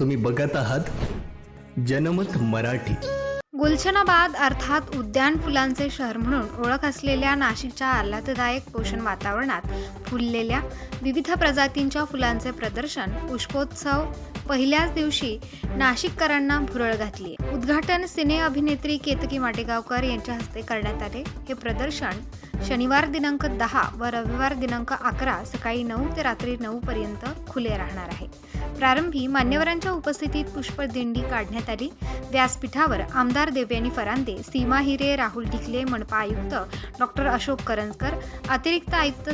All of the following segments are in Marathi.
तुम्ही बघत आहात जनमत मराठी. गुलशनाबाद अर्थात उद्यान फुलांचे शहर म्हणून ओळख असलेल्या नाशिकच्या आल्हाददायक पोषण वातावरणात फुललेल्या विविध प्रजातींच्या फुलांचे प्रदर्शन पुष्पोत्सव पहिल्याच दिवशी नाशिककरांना भुरळ घातली. उद्घाटन सिने अभिनेत्री केतकी माटेगावकर यांच्या हस्ते करण्यात आले. हे प्रदर्शन शनिवार दिनांक दहा व रविवार दिनांक अकरा सकाळी नऊ ते रात्री नऊ पर्यंत खुले राहणार आहे. प्रारंभी मान्यवरांच्या उपस्थितीत पुष्पदिंडी काढण्यात आली. व्यासपीठावर आमदार देवयानी फरांदे सीमा हिरे राहुल ढिकले मनपा आयुक्त डॉक्टर अशोक करंजकर अतिरिक्त आयुक्त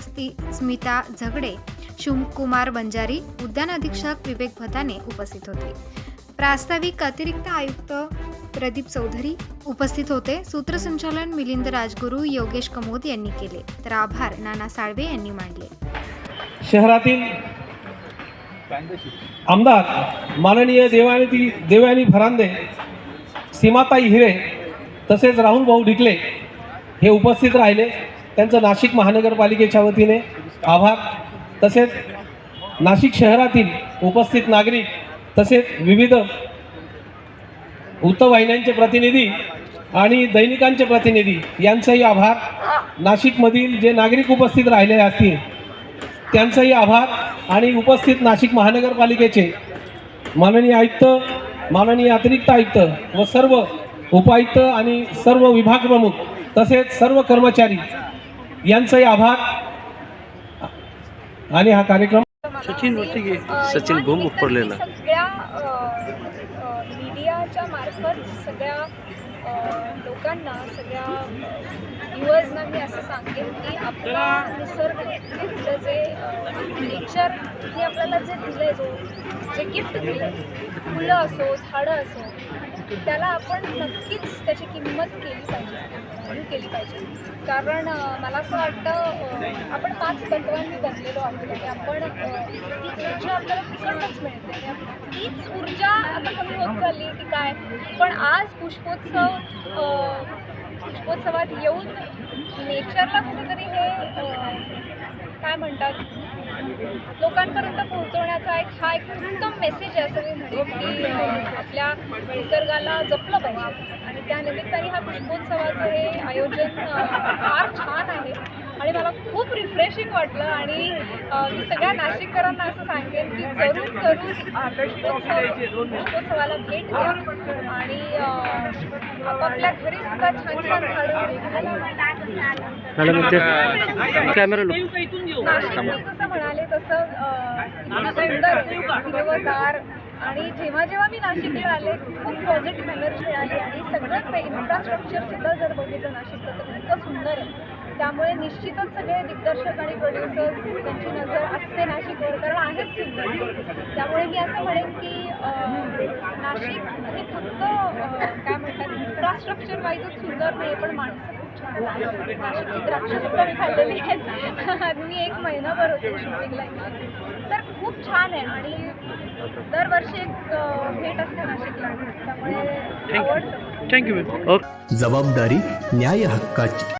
स्मिता झगडे शिवकुमार बंजारी उद्यान अधीक्षक विवेक भताने उपस्थित होते. प्रास्ताविक अतिरिक्त आयुक्त प्रदीप चौधरी उपस्थित होते. सूत्रसंचालन मिलिंद राजगुरू योगेश कमोद यांनी केले. तर आभार नाना साळवे यांनी मांडले. शहरातील आमदार माननीय देवानी देवयानी फरांदे सीमाताई हिरे तसेच राहुल भाऊ ढिकले हे उपस्थित राहिले. त्यांचं नाशिक महानगरपालिकेच्या वतीने आभार. तसेच नाशिक शहरातील उपस्थित नागरिक तसेच विविध वृत्तवाहिन्यांचे प्रतिनिधी आणि दैनिकांचे प्रतिनिधी यांचाही आभार. नाशिकमधील जे नागरिक उपस्थित राहिले असतील त्यांचाही आभार. आणि उपस्थित नाशिक महानगरपालिकेचे माननीय आयुक्त माननीय अतिरिक्त आयुक्त व सर्व उपायुक्त आणि सर्व विभाग प्रमुख तसेच सर्व कर्मचारी यांचाही आभार. आणि हा कार्यक्रम सचिन वरती घे. अ, सचिन निमित्ताने पडलेला सगळ्या मीडियाच्या मार्फत सगळ्या लोकांना सगळ्या व्ह्युअर्सना मी असं सांगेन की आपला निसर्ग आपलं जे नेचरने आपल्याला जे दिलं आहे जो जे गिफ्ट दिलं फुलं असो झाडं असो त्याला आपण नक्कीच त्याची किंमत केली पाहिजे. केली पाहिजे. कारण मला असं वाटतं आपण पाच तत्वांनी बनलेलो आहोत. आणि आपण ती ऊर्जा आपल्याला तिकडनंच मिळते. तीच ऊर्जा आता कमी होत चालली की काय? पण आज पुष्पोत्सव पुष्पोत्सवात येऊन नेचरला कुठेतरी हे काय म्हणतात? लोकांपर्यंत पोहोचवण्याचा एक हा एक उत्तम मेसेज आहे असं मी म्हणेन की आपल्या निसर्गाला जपलं पाहिजे. आणि त्या निमित्ताने हा पुष्पोत्सवाचं हे आयोजन फार छान आहे. आणि मला खूप रिफ्रेशिंग वाटलं आणि मी सगळ्या नाशिककरांना असं सांगेन की जरूर जरूर पुष्पोत्सवाला भेट द्या. आणि आपापल्या घरी सुद्धा छान छान झाडं कॅमेरा नाशिक जसं म्हणाले तसं सुंदर हिरवंगार आणि जेव्हा जेव्हा मी नाशिकला आले खूप पॉझिटिव्ह एनर्जी मिळाली आणि सगळंच इन्फ्रास्ट्रक्चर सुद्धा जर बघितलं नाशिकचं तर इतकं सुंदर आहे. त्यामुळे निश्चितच सगळे दिग्दर्शक आणि प्रोड्युसर्स त्यांची नजर असते नाशिकवर कारण आहेच सुंदर त्यामुळे मी असं म्हणेन की नाशिक हे फक्त काय म्हणतात इन्फ्रास्ट्रक्चर वाईजच सुंदर नाही पण माणसं खूप छान आहेत. नाशिकची द्राक्ष सुद्धा मी खाल्लेली आहेत. मी एक महिनाभर होते शूटिंगला. तर खूप छान आहे. आणि दरवर्षी एक भेट असते नाशिकला. त्यामुळे आवडतं. थँक्यू मॅम ओके जबाबदारी न्याय हक्काची.